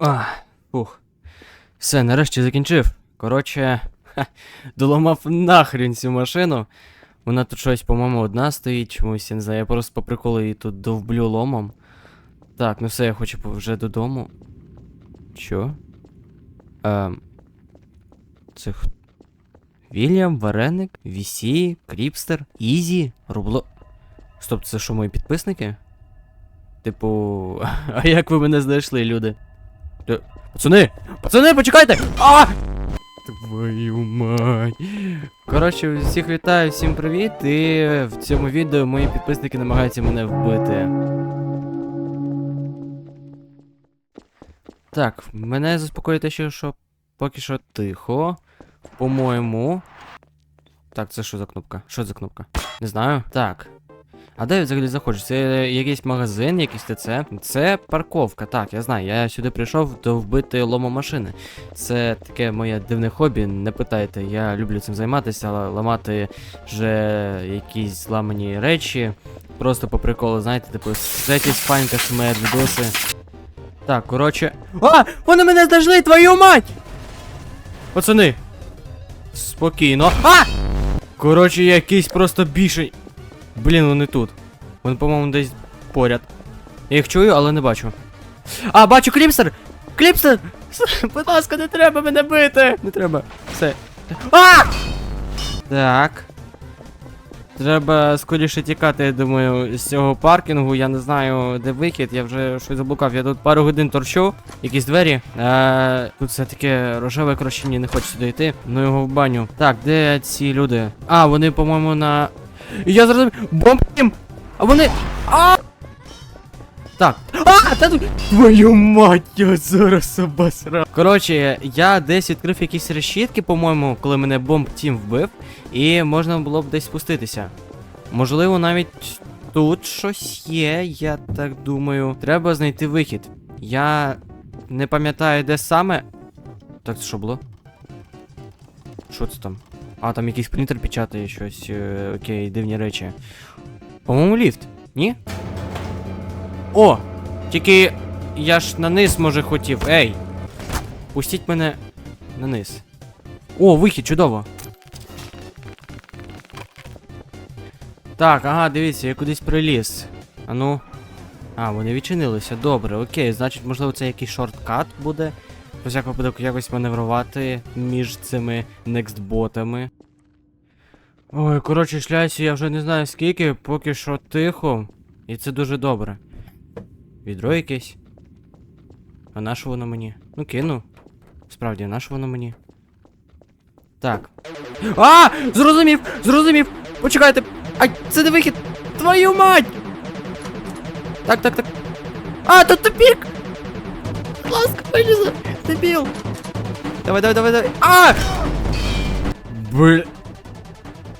А, фух. Все, нарешті закінчив. Коротше, ха, доламав нахрен цю машину. Вона тут щось, по-моєму, одна стоїть чомусь, я не знаю, я просто по приколу її тут довблю ломом. Так, ну все, я хочу вже додому. Що? Ем. Це х... Вільям, Вареник, Вісі, Кріпстер, Ізі, Рубло. Стоп, це що, мої підписники? Типу. А як ви мене знайшли, люди? Е, Пацани! Пацани, почекайте! А! Твою мать. Коротше, всіх вітаю, всім привіт. І в цьому відео мої підписники намагаються мене вбити. Так, мене заспокоює те, що, що поки що тихо. По-моєму. Так, це що за кнопка? Що за кнопка? Не знаю. Так. А де я взагалі заходжу? Це якийсь магазин, якийсь ТЦ. Це парковка, так, я знаю. Я сюди прийшов до вбити ломомашини. Це таке моє дивне хобі, не питайте. Я люблю цим займатися, але ламати вже якісь зламані речі. Просто по приколу, знаєте, типу, треті спанька смер, відоси. Так, коротше. А! Вони мене знайшли, твою мать! Пацани! Спокійно. А! Коротше, якийсь просто більший. Блін, вони тут. Вони, по-моєму, десь поряд. Я їх чую, але не бачу. А, бачу Кліпстер! Кліпстер! Будь ласка, не треба мене бити! Не треба. Все. А! Так. Треба скоріше тікати, я думаю, з цього паркінгу. Я не знаю, де вихід, я вже щось заблукав. Я тут пару годин торчу, якісь двері. Е, тут все таке рожеве, коротше, не хочу сюди йти. Ну його в баню. Так, де ці люди? А, вони, по-моєму, на. Я зрозумів. Бомб! А вони. А! Так. А! Та тут. Твою мать, я зараз обосрав. Коротше, я десь відкрив якісь решітки, по-моєму, коли мене бомб тім вбив, і можна було б десь спуститися. Можливо, навіть тут щось є, я так думаю. Треба знайти вихід. Я не пам'ятаю, де саме. Так, це що було? Що це там? А, там якийсь принтер печатає щось. Е, окей, дивні речі. По-моєму, ліфт, ні? О! Тільки я ж на низ, може, хотів. Ей! Пустіть мене на низ. О, вихід, чудово. Так, ага, дивіться, я кудись приліз. А ну. А, вони відчинилися. Добре, окей, значить, можливо, це якийсь шорткат буде. Про всяк випадок якось маневрувати між цими некстботами. Ой, коротше, шляюся, я вже не знаю скільки, поки що тихо. І це дуже добре. Відро якесь. А на що воно мені? Ну кину. Справді, а на що воно мені? Так. А! Зрозумів! Зрозумів! Почекайте! Ай, це не вихід! Твою мать! Так, так, так. А, тут тупік! Будь ласка, вилізли! Дебіл! Давай, давай, давай, давай! А! Бл...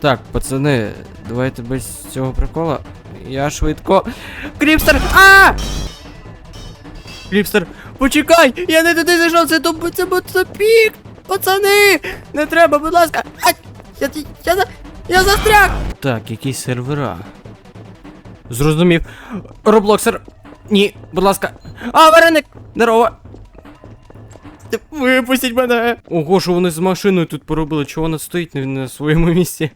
Так, пацани, давайте без цього прикола. Я швидко. Кріпстер! А! Кріпстер, почекай! Я не туди зайшов, це тупо, це був! Пацани! Не треба, будь ласка! Ай! Я, я, я, я застряг! Так, якісь сервера. Зрозумів. Роблоксер. Ні, будь ласка. А, вареник! Здорово! Випустіть мене! Ого, що вони з машиною тут поробили? Чого вона стоїть не на своєму місці?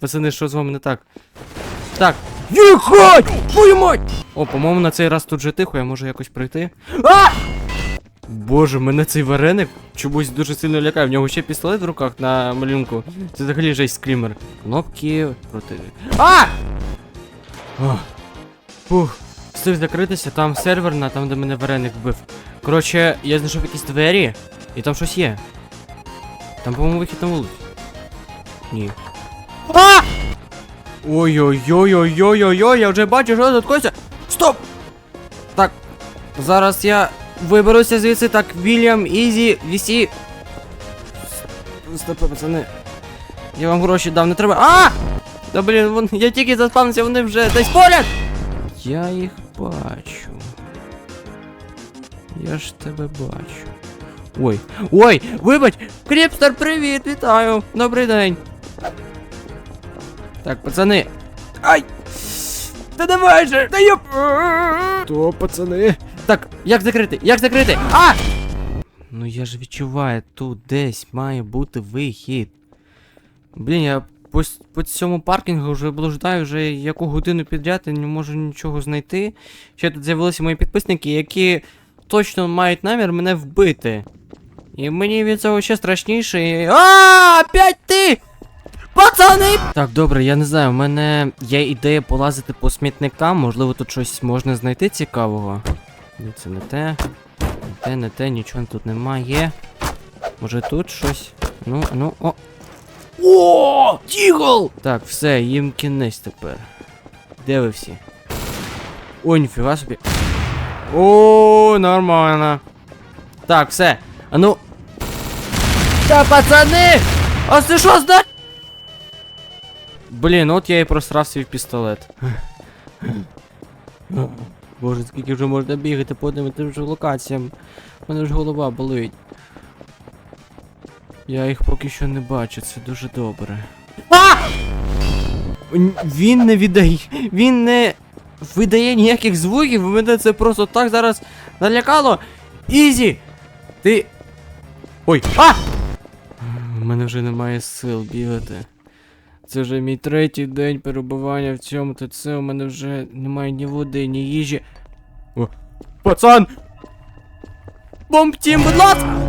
Пацани, що з вами не так? Так. Їхать! Твою мать! О, по-моєму, на цей раз тут же тихо, я можу якось пройти. А! Боже, мене цей вареник чомусь дуже сильно лякає. В нього ще пістолет в руках на малюнку. Це взагалі жесть скрімер. Кнопки проти. А! О. Фух. Закритися, там серверна, там де мене вареник вбив. Коротше, я знайшов якісь двері, і там щось є. Там, по-моєму, вихід на вулицю. Ні. А! Ой-ой-ой-ой-ой-ой-ой, я вже бачу, що тут коїться. Стоп! Так, зараз я виберуся звідси. Так, Вільям, Ізі, Вісі. Стопи, пацани. Я вам гроші дав, не треба. А! Да блін, вон, я тільки заспавнився, вони вже десь поряд! Я їх бачу. Я ж тебе бачу. Ой, ой, вибач! Кріпстер, привіт, вітаю! Добрий день. Так, пацани. Ай! Та давай же! Та йоп! То, пацани. Так, як закрити? Як закрити? А! Ну я ж відчуваю, тут десь має бути вихід. Блін, я по, по цьому паркінгу вже блуждаю вже яку годину підряд і не можу нічого знайти. Ще тут з'явилися мої підписники, які точно мають намір мене вбити. І мені від цього ще страшніше. І... А, опять ти! Пацани! Так, добре, я не знаю, в мене є ідея полазити по смітникам, можливо, тут щось можна знайти цікавого. Ні, це не те. Не те, не те, нічого тут немає. Може тут щось? Ну, ну, о. О! Дігл! Так, все, їм кінець тепер. Де ви всі? О, ніфіга собі. О, нормально. Так, все. А ну. Та пацани! А це що зда? Блін, от я і просрав свій пістолет. Боже, скільки вже можна бігати, подивити вже локаціям. У мене вже голова болить. Я їх поки що не бачу, це дуже добре. А! Він не віддає. Він не видає ніяких звуків, мене це просто так зараз налякало. Ізі! Ти. Ой! А! У мене вже немає сил бігати. Це вже мій третій день перебування в цьому ТЦ. У мене вже немає ні води, ні їжі. О, пацан! Бомбтім, будь ласка!